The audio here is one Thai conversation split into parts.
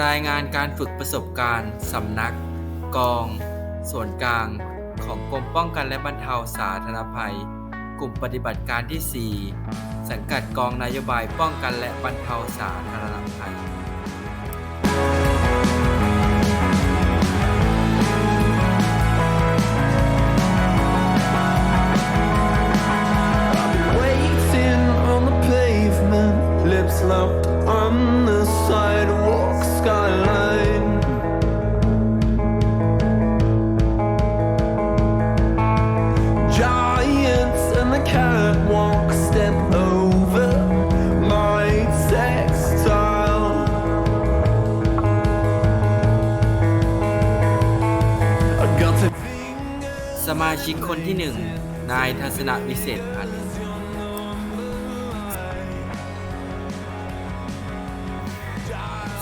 รายงานการฝึกประสบการณ์สำนัก กอง ส่วนกลาง ของกรมป้องกันและบรรเทาสาธารณภัย กลุ่มปฏิบัติการที่ 4 สังกัดกองนโยบายป้องกันและบรรเทาสาธารณภัย สมาชิกคนที่1นายทัศนวิเศษพันธ์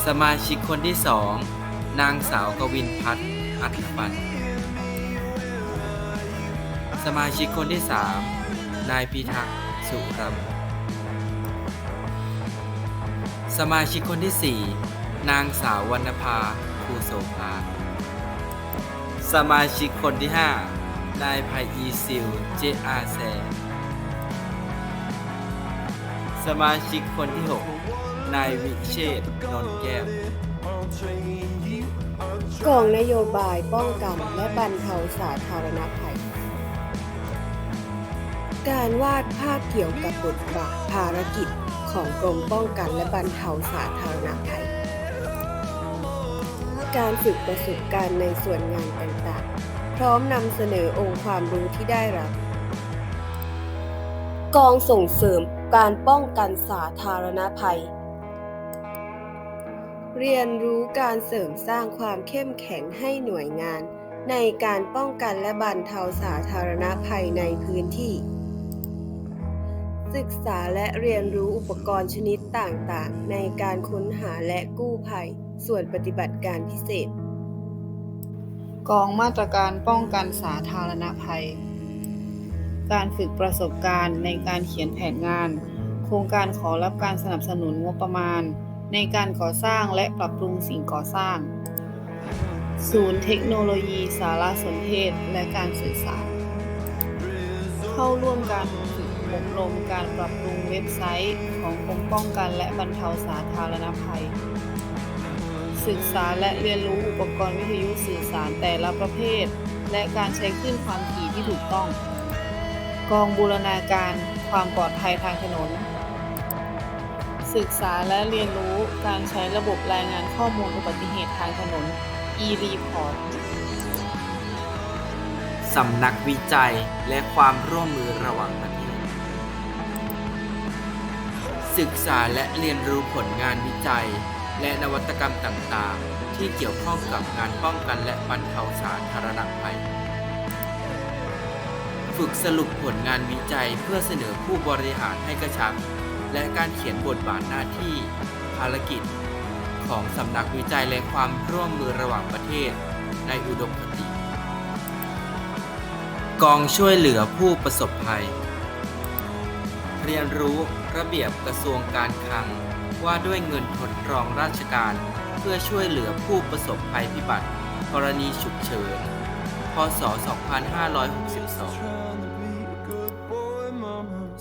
สมาชิกคนที่2นางสาวกวินพัฒน์อัฐปันธ์สมาชิกคนที่3นายพิทักษ์สุรำสมาชิกคนที่4นางสาววรรณภาภูโสภาสมาชิกคนที่5 นายไพอีซิล เจอาแซ สมาชิกคนที่ 6 นายวิเชษนนแก้ว กองนโยบายป้องกันและบรรเทาสาธารณภัย การวาดภาพเกี่ยวกับบทบาทภารกิจของกรมป้องกันและบรรเทาสาธารณภัย การฝึกประสบการณ์ในส่วนงานต่างๆ พร้อมนำเสนอองค์ความรู้ที่ได้รับ กองส่งเสริมการป้องกันสาธารณภัย เรียนรู้การเสริมสร้างความเข้มแข็งให้หน่วยงาน ในการป้องกันและบรรเทาสาธารณภัยในพื้นที่ ศึกษาและเรียนรู้อุปกรณ์ชนิดต่างๆ ในการค้นหาและกู้ภัย ส่วนปฏิบัติการพิเศษ กองมาตรการป้องกันสาธารณภัย การฝึกประสบการณ์ในการเขียนแผนงาน โครงการขอรับการสนับสนุนงบประมาณ ในการก่อสร้างและปรับปรุงสิ่งก่อสร้าง ศูนย์เทคโนโลยีสารสนเทศและการสื่อสาร เข้าร่วมการฝึกอบรมการปรับปรุงเว็บไซต์ของกรมป้องกันและบรรเทาสาธารณภัย ศึกษาและเรียนรู้อุปกรณ์วิทยุสื่อสารแต่ละประเภท และการใช้คลื่นความถี่ที่ถูกต้อง กองบูรณาการความปลอดภัยทางถนน ศึกษาและเรียนรู้การใช้ระบบรายงานข้อมูลอุบัติเหตุทางถนน e-report สำนักวิจัยและความร่วมมือระหว่างประเทศ ศึกษาและเรียนรู้ผลงานวิจัย และนวัตกรรมต่างๆ ที่เกี่ยวข้องกับงานป้องกันและบรรเทาสาธารณภัย ฝึกสรุปผลงานวิจัยเพื่อเสนอผู้บริหารให้กระชับ และการเขียนบทบาทหน้าที่ ภารกิจ ของสำนักวิจัยและความร่วมมือระหว่างประเทศ ในอุดมคติ กองช่วยเหลือผู้ประสบภัย เรียนรู้ระเบียบกระทรวงการคลัง ว่าด้วยเงินทดรองราชการ เพื่อช่วยเหลือผู้ประสบภัยพิบัติ กรณีฉุกเฉิน พศ 2562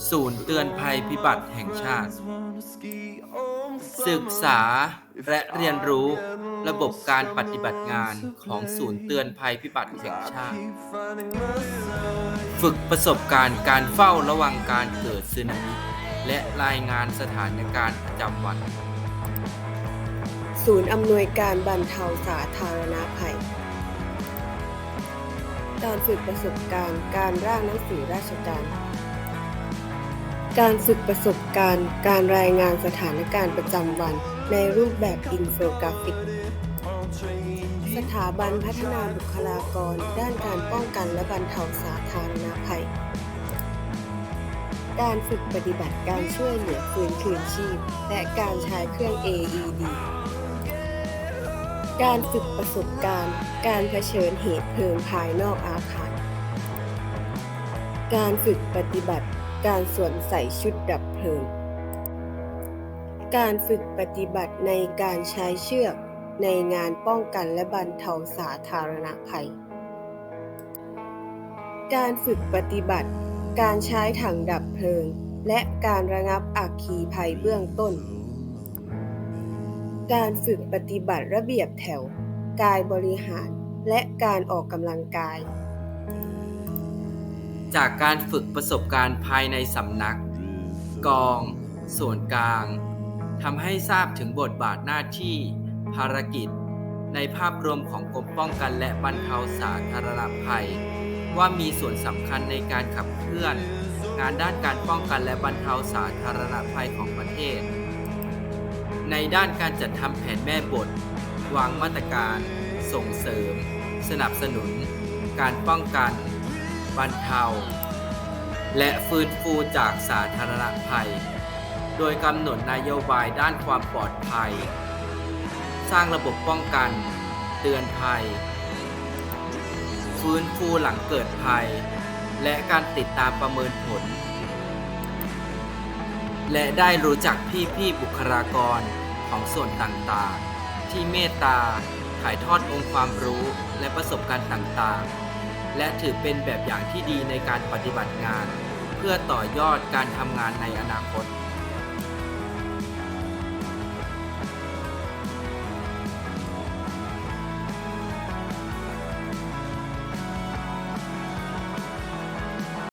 ศูนย์เตือนภัยพิบัติแห่งชาติ ศึกษาและเรียนรู้ระบบการปฏิบัติงานของศูนย์เตือนภัยพิบัติแห่งชาติ ฝึกประสบการณ์การเฝ้าระวังการเกิดสึนามิ และรายงานสถานการณ์ประจำวัน ศูนย์อำนวยการบรรเทาสาธารณภัย การฝึกประสบการณ์การร่างหนังสือราชการ การฝึกประสบการณ์การรายงานสถานการณ์ประจำวันในรูปแบบอินโฟกราฟิก สถาบันพัฒนาบุคลากร ด้านการป้องกันและบรรเทาสาธารณภัย การฝึกปฏิบัติการช่วยเหลือฟื้นคืนชีพ และการใช้เครื่อง AED การฝึกประสบการณ์ การเผชิญเหตุเพลิงภายนอกอาคาร การฝึกปฏิบัติ การสวมใส่ชุดดับเพลิง การฝึกปฏิบัติในการใช้เชือก ในงานป้องกันและบรรเทาสาธารณภัย การฝึกปฏิบัติ การใช้ถังดับเพลิง และการระงับอัคคีภัยเบื้องต้น การฝึกปฏิบัติระเบียบแถว กายบริหารและการออกกำลังกาย จากการฝึกประสบการณ์ภายในสำนัก กอง ส่วนกลางทำให้ทราบถึงบทบาทหน้าที่ ภารกิจ ในภาพรวมของกรมป้องกันและบรรเทาสาธารณภัย ว่ามีส่วนสำคัญในการขับเคลื่อน งานด้านการป้องกันและบรรเทาสาธารณภัยของประเทศ ในด้านการจัดทำแผนแม่บท วางมาตรการ ส่งเสริม สนับสนุน การป้องกัน บรรเทา และฟื้นฟูจากสาธารณภัย โดยกำหนดนโยบายด้านความปลอดภัย สร้างระบบป้องกัน เตือนภัย ฟื้นฟูหลังเกิดภัย และการติดตามประเมินผล และได้รู้จักพี่ๆบุคลากรของส่วนต่างๆ ที่เมตตาถ่ายทอดองค์ความรู้และประสบการณ์ต่างๆ และถือเป็นแบบอย่างที่ดีในการปฏิบัติงาน เพื่อต่อยอดการทำงานในอนาคต